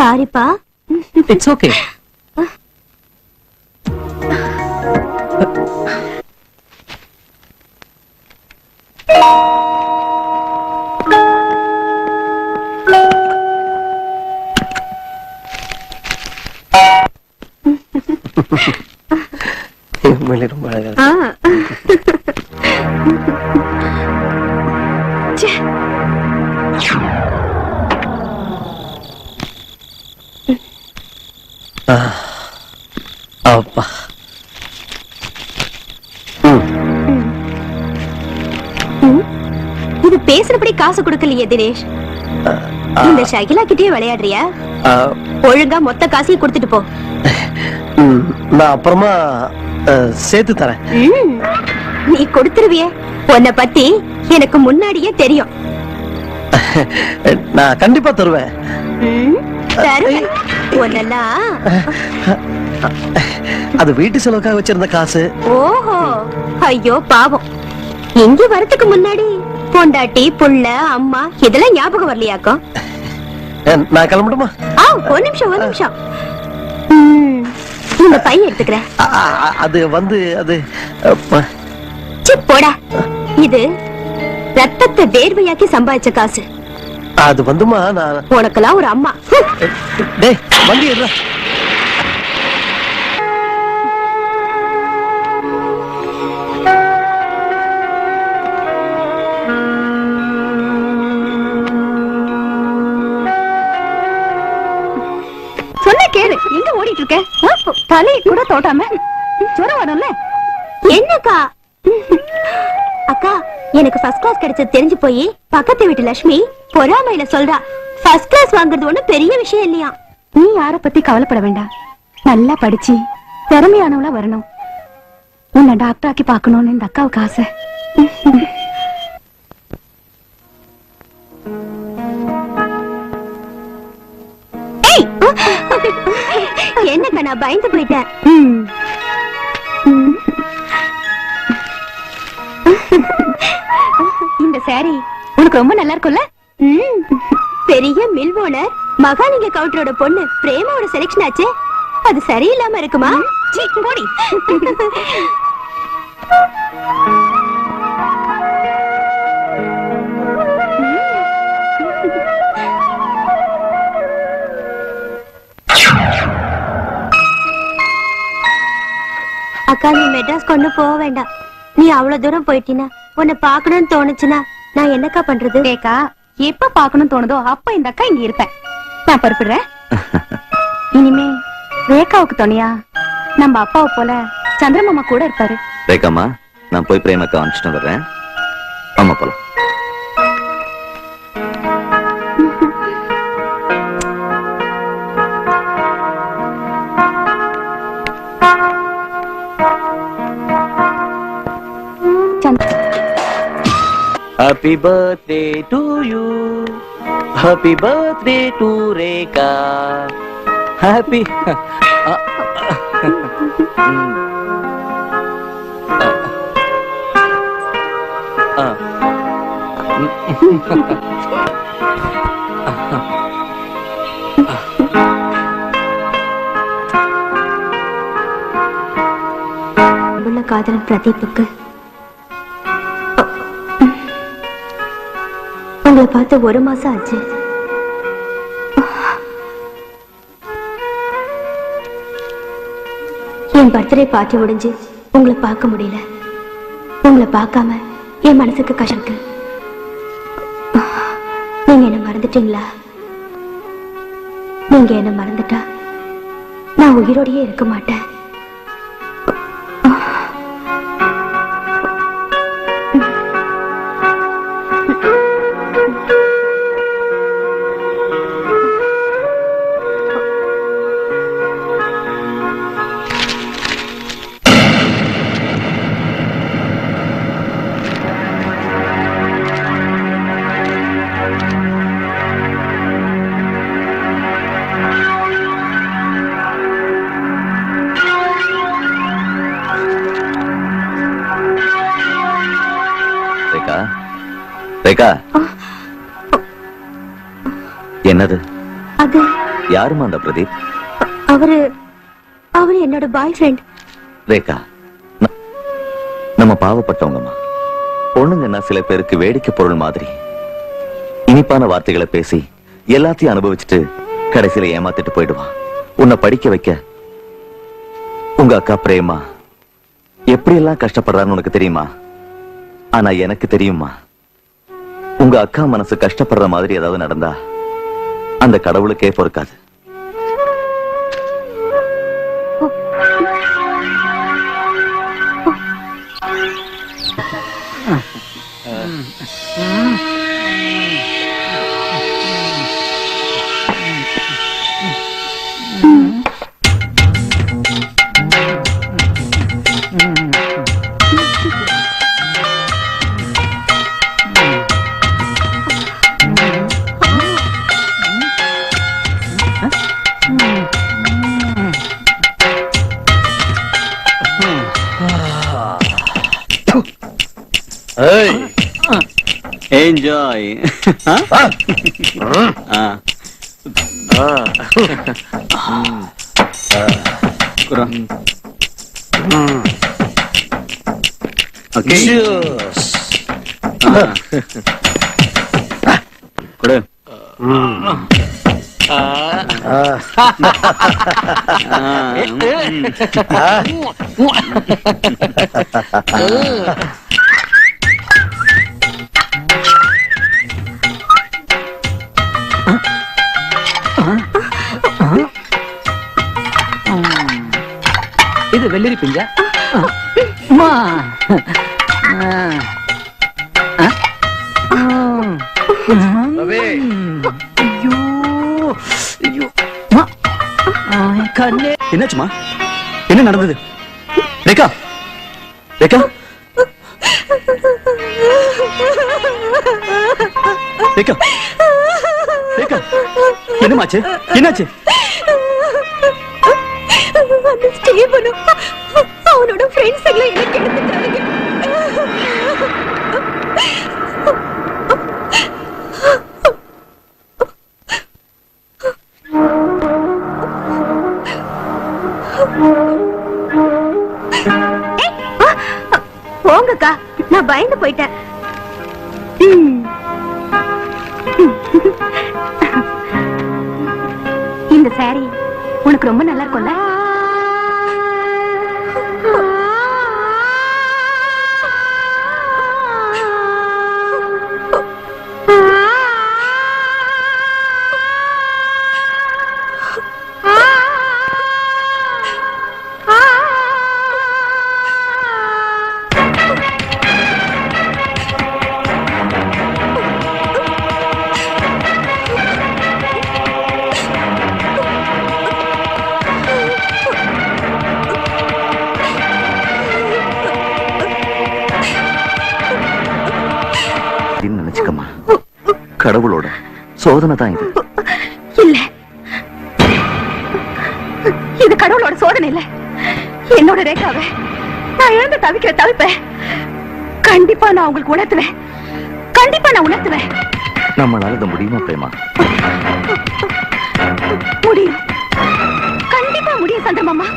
சாரிப்பா it's okay உண்மையிலே ரொம்ப அழகா அப்பா. இது பேசுறபடி காசு கொடுக்கலையே தினேஷ். இந்த ஷகிலா கிட்டயே விளையாடுறியா? ஒழுங்கா மொத்த காசையும் கொடுத்துட்டு போ. நான் அப்புறமா சேர்த்து தரேன். நீ கொடுத்துருவியே. உன்னை பத்தி எனக்கு முன்னாடியே தெரியும். நான் கண்டிப்பா. தருவேன். உன்னெல்லாம் அது வீட்டு செலவுக்காக வச்சிருந்த காசு. ஓஹோ. ஐயோ பாவம். இங்க வரதுக்கு முன்னாடி பொண்டாட்டி புள்ள அம்மா இதெல்லாம் ஞாபகம் வரலையாக்கும் ஆ, நான் கிளம்பட்டுமா? ஆ ஒரு நிமிஷம் ஒரு நிமிஷம். இந்த பையன் எடுத்துக்கிறேன் அது வந்து அது போடா. இது ரத்தத்தை வேர்வையாக்கி சம்பாதிச்ச காசு. அது வந்துமா நான் உனக்கெல்லாம் ஒரு அம்மா. டேய் வண்டி எடுறா. ஓடிட்டு இருக்க ஆ, தலையை கூட தோட்டாம. ஜுரம் வரும்ல? என்னக்கா? அக்கா எனக்கு ஃபர்ஸ்ட் கிளாஸ் கிடைச்சது தெரிஞ்சு போய் பக்கத்து வீட்டு லட்சுமி பொறாமையில சொல்றா ஃபர்ஸ்ட் கிளாஸ் வாங்குறது ஒண்ணும் பெரிய விஷயம் இல்லையா? நீ யார பத்தி கவலைப்பட வேண்டாம். நல்லா படிச்சு திறமையானவளா வரணும். உன்னை டாக்டர் ஆக்கி பார்க்கணும்னு இந்த அக்காவுக்கு ஆசை. ஏய்! என்னக்கா நான் பயந்து போயிட்டேன்? இந்த சாரி உனக்கு ரொம்ப நல்லா இருக்கும்ல? பெரிய மில் ஓனர் மகாலிங்க கவுண்டரோட பொண்ணு பிரேமாவோட செலெக்ஷன் ஆச்சு. அது சரியில்லாம இருக்குமா? சீ, போடி. அக்கா நீ மெட்ராஸ் கொண்டு போக வேண்டாம். நீ அவ்வளவு தூரம் போயிட்டினா உன்னை பார்க்கணும்னு தோணுச்சுன்னா நான் என்னக்கா பண்றது? ஏக்கா எப்ப பார்க்கணும் தோணுதோ அப்ப இந்த அக்கா இங்க இருப்பேன். நான் பருப்புடுறேன் இனிமே ரேகாவுக்கு துணையா? நம்ம அப்பாவை போல சந்திரமாமா கூட இருப்பாரு. ரேகாமா நான் போய் பிரேமக்கா அனுப்பிச்சிட்டு வர்றேன். ஆமா போலாம். Chandra happy birthday to you happy birthday to Rekha happy உள்ள காதலன் பிரதீப்புக்கு உங்களை பார்த்து ஒரு மாசம் ஆச்சு. என் பர்த்டே பார்ட்டி முடிஞ்சு உங்களை பார்க்க முடியல. உங்களை பார்க்காம என் மனசுக்கு கஷ்டம் இருக்கு. நீங்க என்ன மறந்துட்டீங்களா? நீங்க என்ன மறந்துட்டா நான் உயிரோடையே இருக்க மாட்டேன். ரேகா என்னது? அது யாருமா அந்த பிரதீப்? அவரு அவரு என்னோட பாய் ஃப்ரெண்ட் ரேகா நம்ம பாவப்பட்டவங்கம்மா. பொண்ணுங்கன்னா சில பேருக்கு வேடிக்கை பொருள் மாதிரி. இனிப்பான வார்த்தைகளை பேசி எல்லாத்தையும் அனுபவிச்சுட்டு கடைசியில ஏமாத்திட்டு போயிடுவான் உன்னை படிக்க வைக்க உங்க அக்கா பிரேமா எப்படி எல்லாம் கஷ்டப்படுறான்னு உனக்கு தெரியுமா? ஆனா எனக்கு தெரியுமா உங்க அக்கா மனசு கஷ்டப்படுற மாதிரி ஏதாவது நடந்தா அந்த கடவுளுக்கே பொறுக்காது. ஏய் என்ஜாய் ஓகே Cheers. கொடு ஆ, இது வெள்ளரி பிஞ்சா கண்ணே. என்னாச்சுமா? என்ன நடந்தது? ரேகா. ரேகா. ரேகா. ரேகா. என்னமாச்சு? என்னாச்சு? அந்த ஸ்டீவனும் அவனோட ஃப்ரெண்ட்ஸ் எல்லாம் எனக்கு எடுத்துட்டாங்க. போங்கக்கா நான் பயந்து போயிட்டேன். இந்த சாரி உனக்கு ரொம்ப நல்லா இருக்கும்ல? கடவுளோட சோதனை தான் இது. இல்ல. இது கடவுளோட சோதனை இல்ல. என்னோட ரேகாவை நான் இழந்து தவிக்கிற தவிப்ப கண்டிப்பா நான் உங்களுக்கு உணர்த்துவேன். கண்டிப்பா நான் உணர்த்துவேன். நம்மளால இது முடியுமா பிரேமா? முடியும். கண்டிப்பா முடியும் சந்திரமாமா.